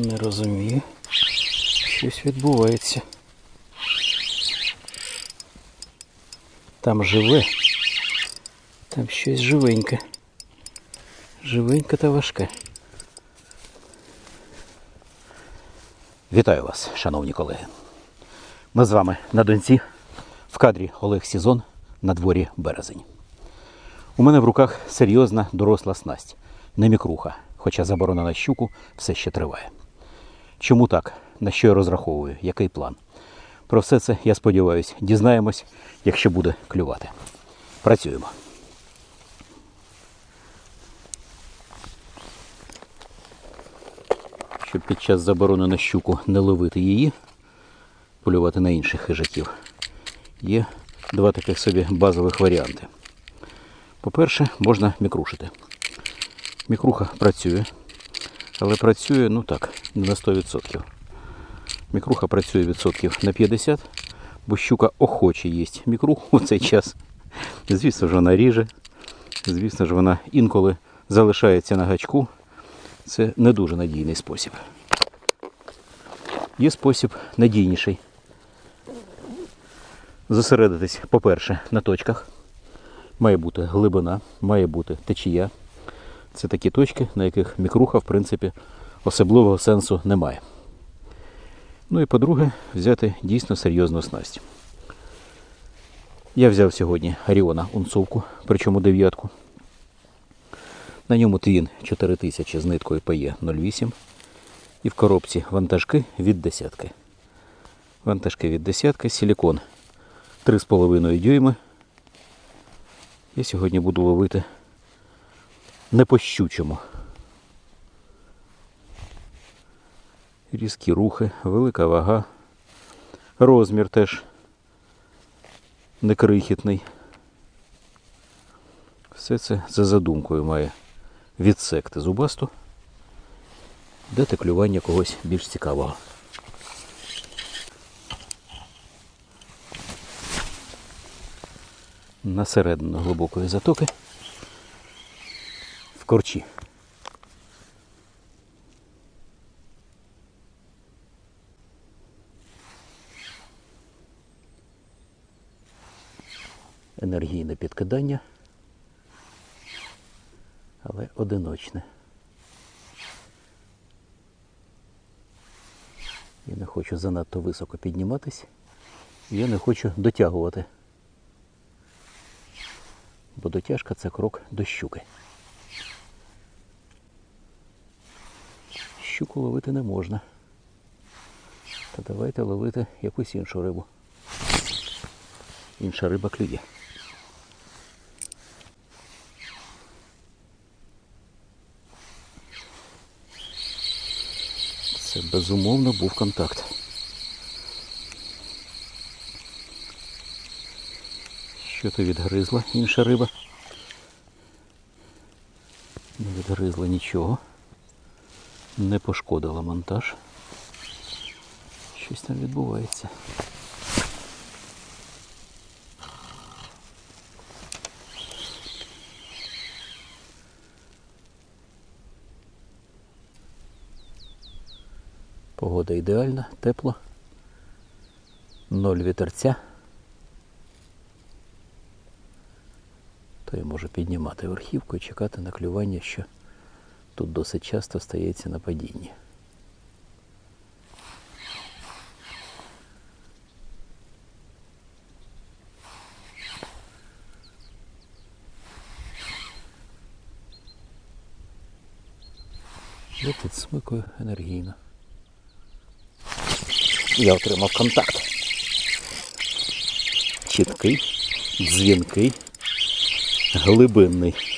Не розумію. Щось відбувається. Там живе. Там щось живеньке. Живеньке та важке. Вітаю вас, шановні колеги. Ми з вами на донці в кадрі Олег Сізон на дворі березень. У мене в руках серйозна доросла снасть, не мікруха, хоча заборона на щуку все ще триває. Чому так? На що я розраховую? Який план? Про все це, я сподіваюся, дізнаємось, якщо буде клювати. Працюємо. Щоб під час заборони на щуку не ловити її, полювати на інших хижаків, є два таких собі базових варіанти. По-перше, можна мікрушити. Мікруха працює, але працює, ну так, не на 100%. Мікруха працює відсотків на 50, бо щука охоче їсть мікруху в цей час. Звісно ж, вона ріже, звісно ж, вона інколи залишається на гачку. Це не дуже надійний спосіб. Є спосіб надійніший. Зосередитись, по-перше, на точках. Має бути глибина, має бути течія. Це такі точки, на яких мікруха, в принципі, особливого сенсу немає. Ну і по-друге, взяти дійсно серйозну снасть. Я взяв сьогодні Аріона унцовку, причому дев'ятку. На ньому твін 4000 з ниткою PE 08 і в коробці вантажки від десятки. Вантажки від десятки, силікон 3,5 дюйми. Я сьогодні буду ловити не по щучому. Різкі рухи, велика вага, розмір теж не крихітний. Все це за задумкою має відсекти зубасту, дати клювання когось більш цікавого. На середину глибокої затоки корчі. Енергійне підкидання але одиночне. Я не хочу занадто високо підніматись. Я не хочу дотягувати. Бо дотяжка це крок до щуки. Щуку ловити не можна. Та давайте ловити якусь іншу рибу. Інша риба клює. Це безумовно був контакт. Що то відгризла інша риба? Не відгризла нічого. Не пошкодила монтаж. Щось там відбувається. Погода ідеальна, тепло. Ноль вітерця. То я можу піднімати верхівку і чекати на клювання, що тут досить часто стається на падінні. Я підсмикую енергійно. Я отримав контакт. Чіткий, дзвінкий, глибинний.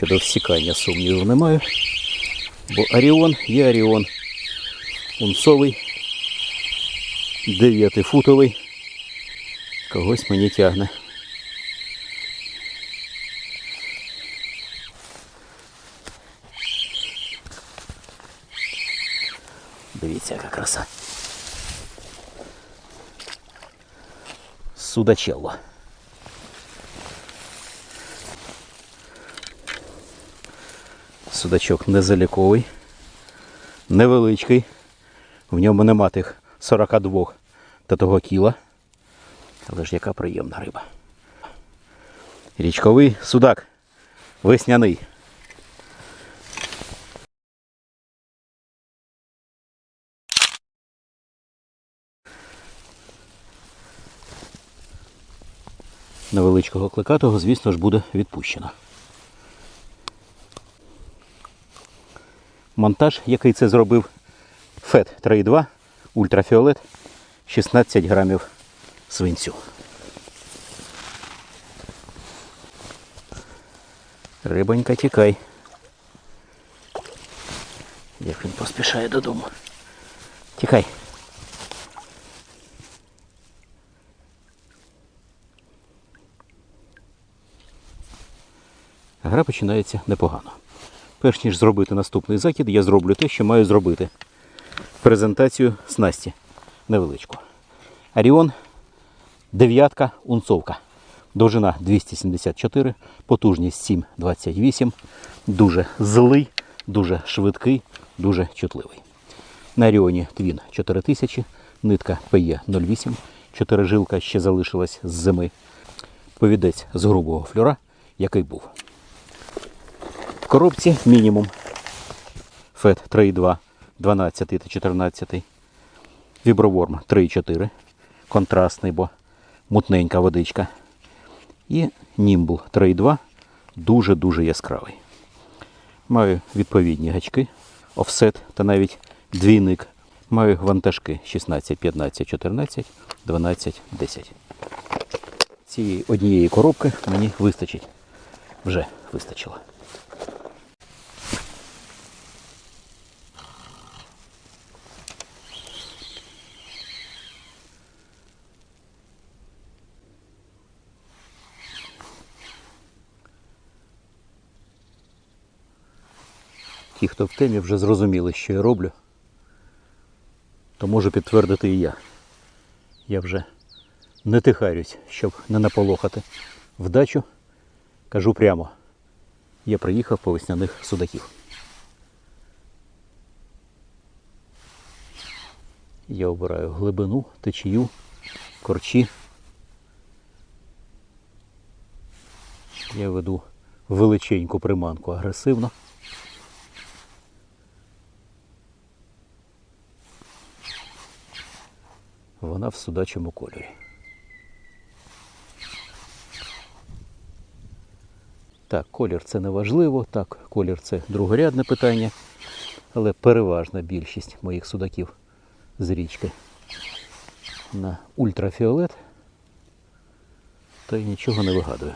Щодо всікання сумнівів немає, бо Аріон є Аріон. Унцовий, дев'ятифутовий. Когось мені тягне. Дивіться, яка краса. Судачелло. Судачок незаліковий, невеличкий. В ньому нема тих 42 та того кіла. Але ж яка приємна риба. Річковий судак. Весняний. Невеличкого кликатого, звісно ж, буде відпущено. Монтаж, який це зробив, FET 3.2, ультрафіолет, 16 грамів свинцю. Рибонька, тікай. Як він поспішає додому. Тікай. Гра починається непогано. Перш ніж зробити наступний закид, я зроблю те, що маю зробити. Презентацію снасті невеличку. Аріон дев'ятка унцовка. Довжина 274, потужність 7,28. Дуже злий, дуже швидкий, дуже чутливий. На Аріоні твін 4000, нитка PE 08, чотирижилка ще залишилась з зими. Повідець з грубого флюра, який був. Коробці мінімум FET 3.2, 12 та 14. Віброворм 3.4. Контрастний, бо мутненька водичка. І Німбл 3.2 дуже-дуже яскравий. Маю відповідні гачки, офсет та навіть двійник. Маю вантажки 16, 15, 14, 12, 10. Цієї однієї коробки мені вистачить. Вже вистачило. Ті, хто в темі вже зрозуміли, що я роблю, то можу підтвердити і я. Я вже не тихарюсь, щоб не наполохати. Вдачу кажу прямо. Я приїхав по весняних судаків. Я обираю глибину, течію, корчі. Я веду величеньку приманку агресивно. Вона в судачому кольорі. Так, колір це не важливо, так, колір це другорядне питання, але переважна більшість моїх судаків з річки на ультрафіолет, то й нічого не вигадую.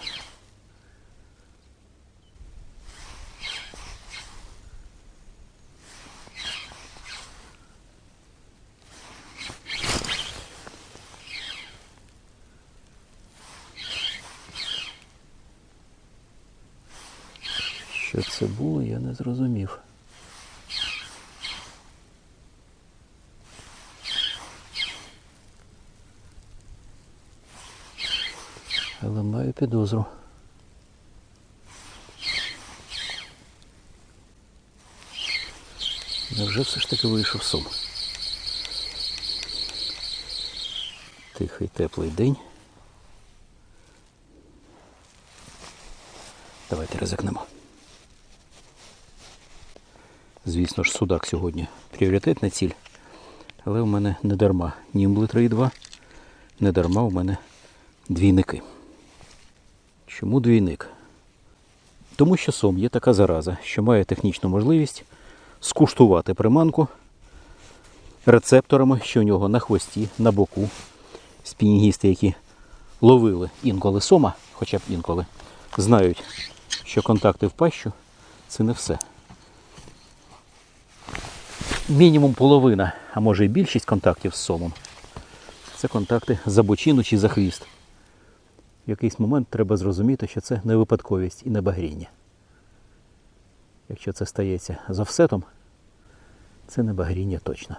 Що це було, я не зрозумів. Але маю підозру. Невже все ж таки вийшов сум? Тихий теплий день. Давайте ризикнемо. Звісно ж, судак сьогодні пріоритетна ціль. Але в мене не дарма німбли 3,2, не дарма у мене двійники. Чому двійник? Тому що сом є така зараза, що має технічну можливість скуштувати приманку рецепторами, що у нього на хвості, на боку. Спінінгісти, які ловили інколи сома, хоча б інколи, знають, що контакти в пащу це не все. Мінімум половина, а може і більшість контактів з сомом. Це контакти за бочину чи за хвіст в якийсь момент треба зрозуміти, що це не випадковість і не багріння. Якщо це стається з офсетом, це не багріння точно.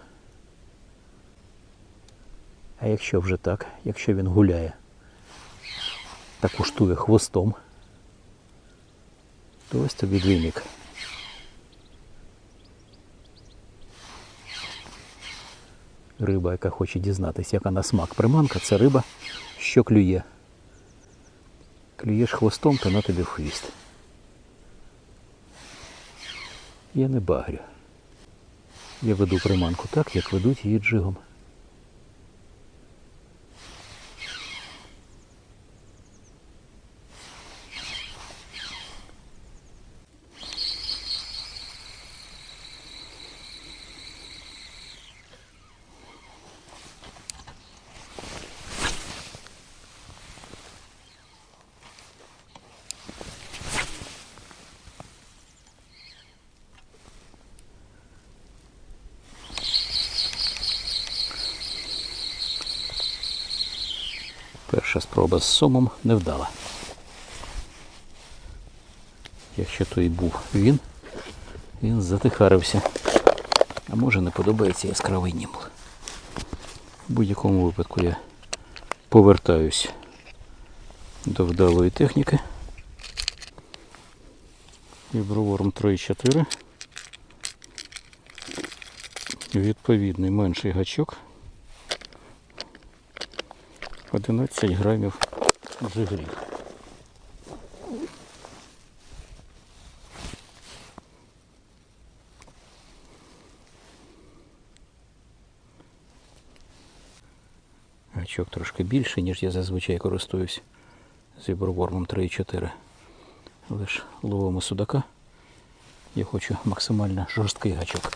А якщо вже так, якщо він гуляє та куштує хвостом, то ось тобі двійник. Риба, яка хоче дізнатися, яка на смак приманка, це риба, що клює. Клюєш хвостом, то на тобі в хвіст. Я не багрю. Я веду приманку так, як ведуть її джигом. Перша спроба з сомом не вдала. Якщо то і був він, він затихарився. А може не подобається яскравий німбл. В будь-якому випадку я повертаюсь до вдалої техніки. Віброворм 3,4. Відповідний менший гачок. 11 грамів жигрів. Гачок трошки більший, ніж я зазвичай користуюсь з вібровормом 3,4. Але ж ловимо судака. Я хочу максимально жорсткий гачок.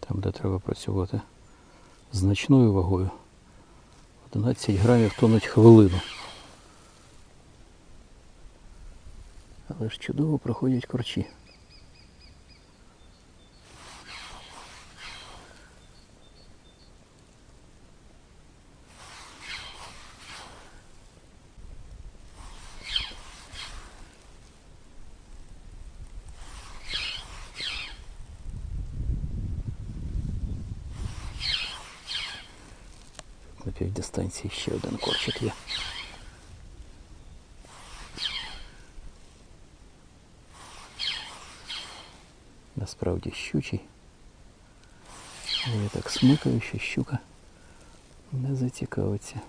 Там, де треба працювати значною вагою. 11 грамів тонуть хвилину. Але ж чудово проходять корчі. На півдистанції ще один корчик є. Насправді щучий. Але я так смикаю, що щука не зацікавиться.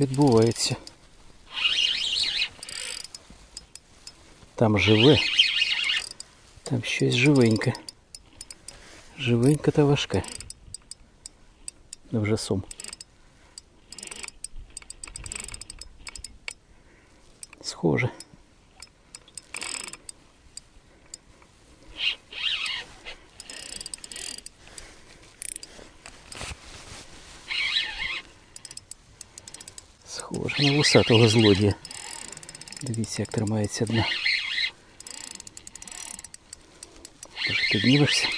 Відбувається. Там живе. Там щось живеньке. Живеньке та важке. Невже сум. Схоже. Вусатого злодія. Дивіться, як тримається дна. Може, піднімешся?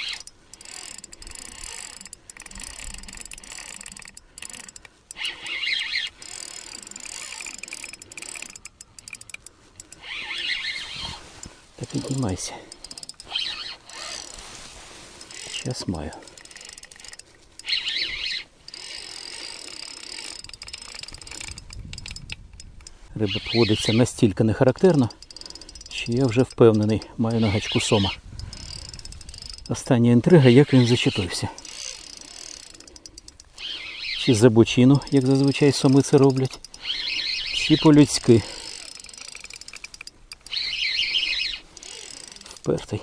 Та піднімайся. Час маю. Риба поводиться настільки нехарактерно, що я вже впевнений, маю на гачку сома. Остання інтрига, як він зачепився. Чи за бочину, як зазвичай соми це роблять, чи по-людськи. Впертий.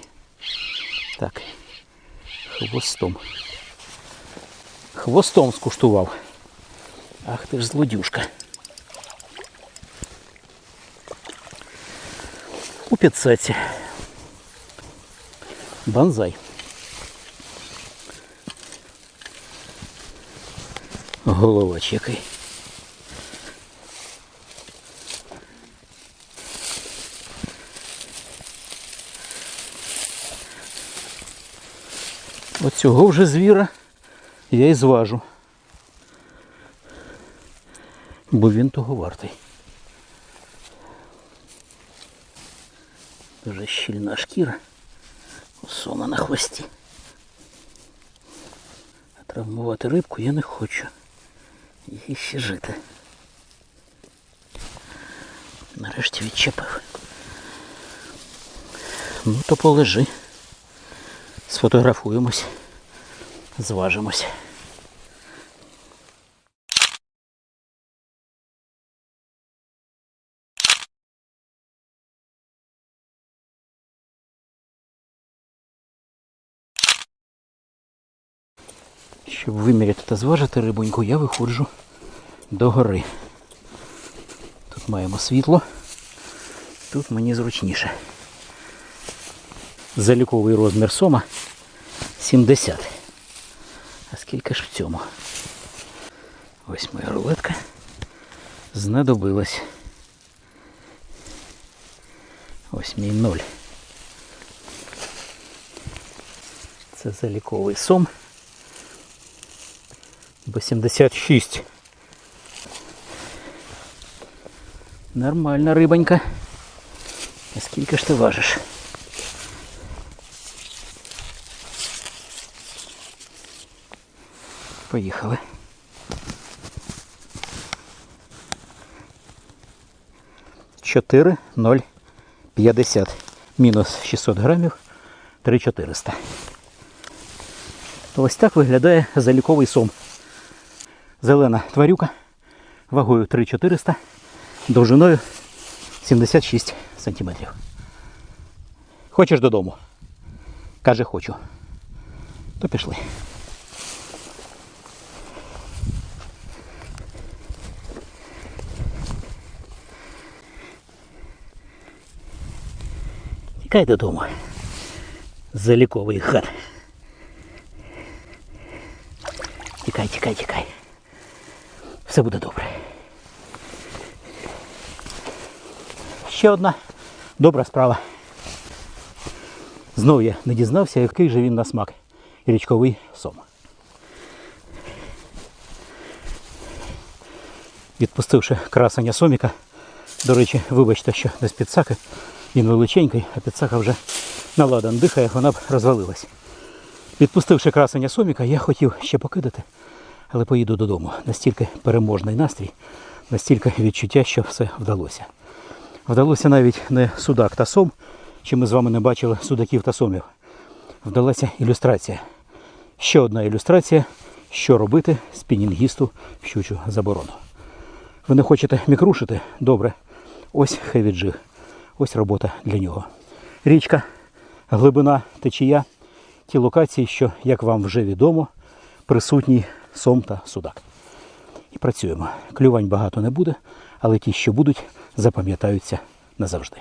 Так. Хвостом. Хвостом скуштував. Ах ти ж злодюшка. пиццете. Бонзай. Голова чекай. От цього вже звіра я і зважу, бо він того вартий. Дуже щільна шкіра. Сона на хвості. А травмувати рибку я не хочу. Їй ще жити. Нарешті відчепив. Ну, то полежи. Сфотографуємось. Зважимось. Щоб виміряти та зважити рибоньку, я виходжу до гори. Тут маємо світло, тут мені зручніше. Заліковий розмір сома 70. А скільки ж в цьому? Ось моя рулетка. Знадобилась. Ось мій ноль. Це заліковий сом. Бо 76. Нормальна рибонька. А скільки ж ти важиш? Поїхали. Чотири ноль п'ятдесят. Мінус 600 грамів 3400. Ось так виглядає заліковий сом. Зелена тварюка вагою 3400, довжиною 76 сантиметрів. Хочеш додому? Каже, хочу. То пішли. Тікай додому. Заліковий хат. Тікай, тікай, тікай. Все буде добре. Ще одна добра справа. Знову я не дізнався, який же він на смак. Річковий сом. Відпустивши красення соміка, до речі, вибачте, що без підсаки. Він величенький, а підсака вже наладан дихає, вона б розвалилась. Відпустивши красення соміка, я хотів ще покидати, але поїду додому. Настільки переможний настрій, настільки відчуття, що все вдалося. Вдалося навіть не судак та сом, чи ми з вами не бачили судаків та сомів. Вдалася ілюстрація. Ще одна ілюстрація, що робити спінінгісту в щучу заборону. Ви не хочете мікрушити? Добре. Ось хевіджиг. Ось робота для нього. Річка, глибина течія, ті локації, що, як вам вже відомо, присутні сом та судак. І працюємо. Клювань багато не буде, але ті, що будуть, запам'ятаються назавжди.